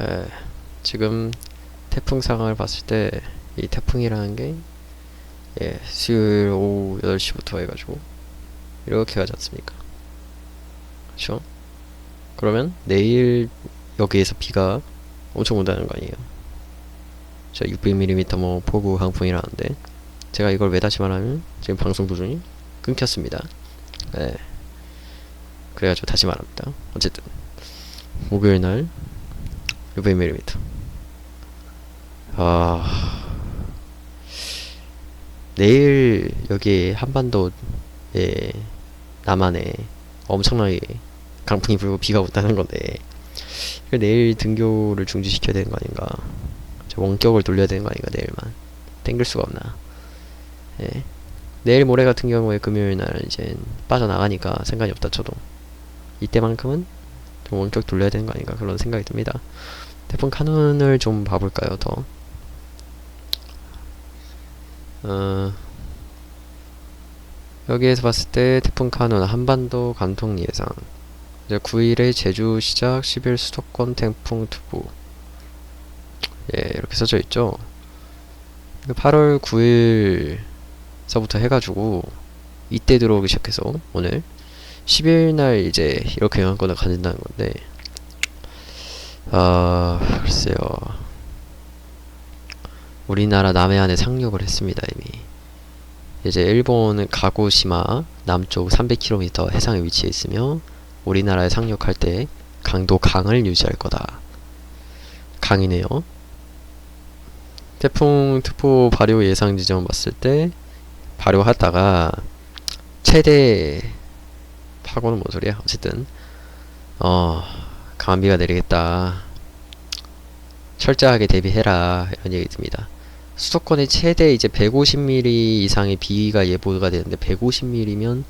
에, 지금 태풍 상황을 봤을 때 이 태풍이라는 게 예, 수요일 오후 8시부터 해가지고 이렇게 가지 않습니까? 그쵸? 그러면 내일 여기에서 비가 엄청 온다는 거 아니에요? 저 600mm 뭐 폭우 강풍이라는데 제가 이걸 왜 다시 말하면 지금 방송 도중에 끊겼습니다. 네. 그래가지고 다시 말합니다. 어쨌든 목요일 날 600mm. 아 내일 여기 한반도에 남한에 엄청나게 강풍이 불고 비가 온다는 건데 내일 등교를 중지시켜야 되는 거 아닌가? 저 원격을 돌려야 되는 거 아닌가 내일만 땡길 수가 없나? 예. 내일 모레 같은 경우에 금요일 날 이제 빠져나가니까 상관이 없다 쳐도 이때만큼은 좀 원격 돌려야 되는 거 아닌가 그런 생각이 듭니다. 태풍 카눈을 좀 봐볼까요 더? 어, 여기에서 봤을 때 태풍 카눈 한반도 관통 예상 이제 9일에 제주 시작 10일 수도권 태풍 투부 예 이렇게 써져 있죠 8월 9일서부터 해가지고 이때 들어오기 시작해서 오늘 10일 날 이제 이렇게 영향권을 가진다는 건데 아 글쎄요. 우리나라 남해안에 상륙을 했습니다 이미. 이제 일본은 가고시마 남쪽 300km 해상에 위치해 있으며 우리나라에 상륙할 때 강도 강을 유지할 거다. 강이네요. 태풍 특보 발효 예상 지점 봤을 때 발효하다가 최대 파고는 뭔 소리야? 어쨌든. 어 강한 비가 내리겠다. 철저하게 대비해라. 이런 얘기 듭니다. 수도권에 최대 이제 150mm 이상의 비가 예보가 되는데 150mm면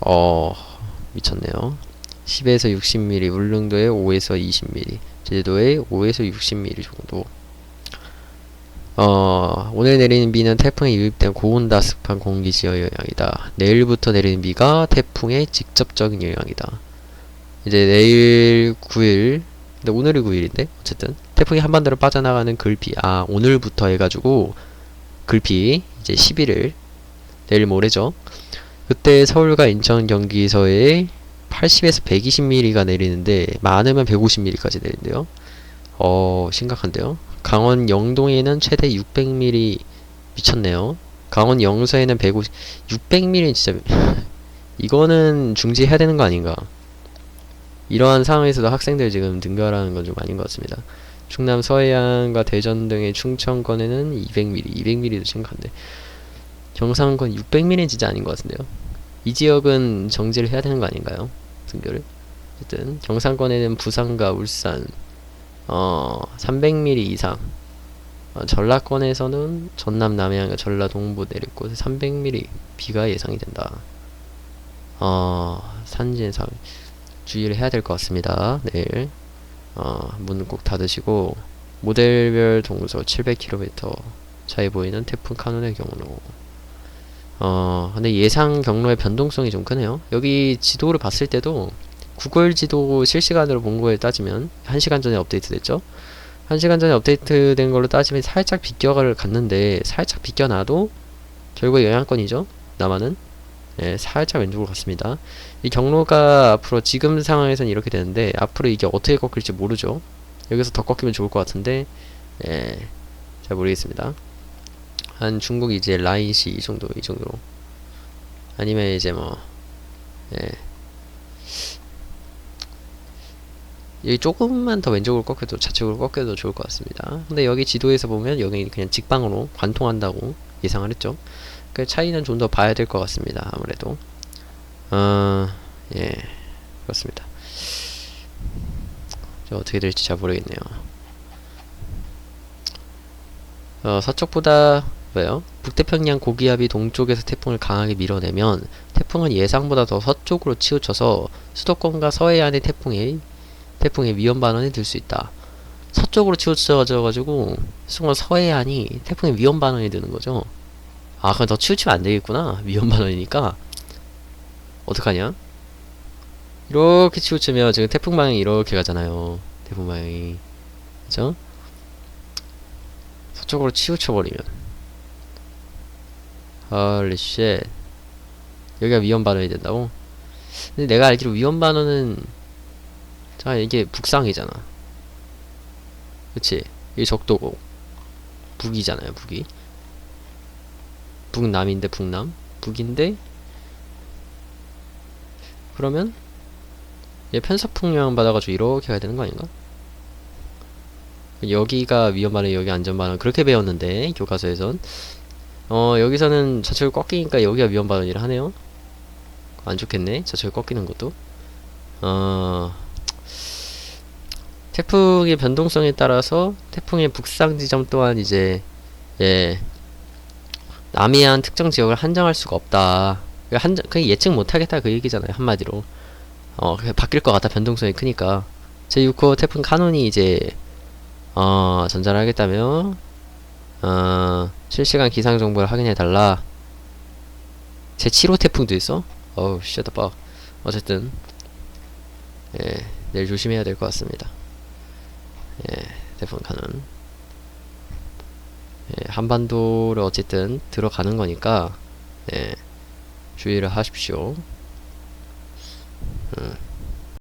어 미쳤네요. 10에서 60mm 울릉도에 5에서 20mm 제주도에 5에서 60mm 정도 어, 오늘 내리는 비는 태풍에 유입된 고온다습한 공기지의 영향이다. 내일부터 내리는 비가 태풍의 직접적인 영향이다. 이제 내일 9일, 근데 오늘이 9일인데 어쨌든 태풍이 한반도로 빠져나가는 글비, 아 오늘부터 해가지고 글비 이제 11일 내일 모레죠. 그때 서울과 인천, 경기서에 80에서 120mm가 내리는데 많으면 150mm까지 내린대요. 어 심각한데요. 강원 영동에는 최대 600mm 미쳤네요. 강원 영서에는 150, 600mm 진짜 이거는 중지해야 되는 거 아닌가? 이러한 상황에서도 학생들 지금 등교하라는 건 좀 아닌 것 같습니다. 충남 서해안과 대전 등의 충청권에는 200mm, 200mm도 심각한데 경상권 600mm 진짜 아닌 것 같은데요. 이 지역은 정지를 해야 되는 거 아닌가요? 등교를. 어쨌든 경상권에는 부산과 울산 어 300mm 이상 어, 전라권에서는 전남 남해안과 전라 동부 내릴 곳에 300mm 비가 예상이 된다. 어 산진상 주의를 해야 될 것 같습니다. 내일 어, 문꼭 닫으시고 모델별 동서 700km 차이 보이는 태풍 카눈의 경로 어 근데 예상 경로의 변동성이 좀 크네요. 여기 지도를 봤을 때도 구글 지도 실시간으로 본 거에 따지면 1시간 전에 업데이트 됐죠? 1시간 전에 업데이트 된 걸로 따지면 살짝 비껴를 갔는데 살짝 비껴놔도 결국 영향권이죠? 남한은 예, 살짝 왼쪽으로 갔습니다. 이 경로가 앞으로 지금 상황에서는 이렇게 되는데 앞으로 이게 어떻게 꺾일지 모르죠? 여기서 더 꺾이면 좋을 것 같은데 예, 잘 모르겠습니다. 한 중국 이제 라인시 이 정도 이 정도로 아니면 이제 뭐 예. 여기 조금만 더 왼쪽으로 꺾여도 좌측으로 꺾여도 좋을 것 같습니다. 근데 여기 지도에서 보면 여기 그냥 직방으로 관통한다고 예상을 했죠. 그 차이는 좀 더 봐야 될 것 같습니다. 아무래도 어, 예 그렇습니다. 저 어떻게 될지 잘 모르겠네요. 어, 서쪽보다 왜요? 북태평양 고기압이 동쪽에서 태풍을 강하게 밀어내면 태풍은 예상보다 더 서쪽으로 치우쳐서 수도권과 서해안의 태풍이 태풍의 위험 반원이 들수 있다. 서쪽으로 치우쳐져가지고 순간 서해안이 태풍의 위험 반원이 되는 거죠. 아, 그럼 더 치우치면 안 되겠구나. 위험 반원이니까. 어떡하냐? 이렇게 치우치면 지금 태풍 방향이 이렇게 가잖아요. 태풍 방향이. 그죠? 서쪽으로 치우쳐버리면 헐리 쉣 여기가 위험 반원이 된다고? 근데 내가 알기로 위험 반원은 자 이게 북상이잖아. 그치? 이게 적도고. 북이잖아요 북이. 북남인데 북남? 북인데? 그러면 얘 편서풍 영향 받아가지고 이렇게 가야 되는 거 아닌가? 여기가 위험반원 여기 안전반원 그렇게 배웠는데 교과서에선. 어 여기서는 좌측을 꺾이니까 여기가 위험반원이라 하네요. 안 좋겠네 좌측을 꺾이는 것도. 어 태풍의 변동성에 따라서 태풍의 북상 지점 또한 이제 예 남해안 특정 지역을 한정할 수가 없다. 그 한정 그게 예측 못하겠다 그 얘기잖아요 한마디로. 어 바뀔 것 같다 변동성이 크니까. 제6호 태풍 카눈이 이제 어 전달을 하겠다면 어 실시간 기상 정보를 확인해 달라. 제 7호 태풍도 있어? 어우 쉣다 빡 어쨌든 예 내일 조심해야 될 것 같습니다 카눈 예, 한반도를 어쨌든 들어가는 거니까 예 주의를 하십시오 음.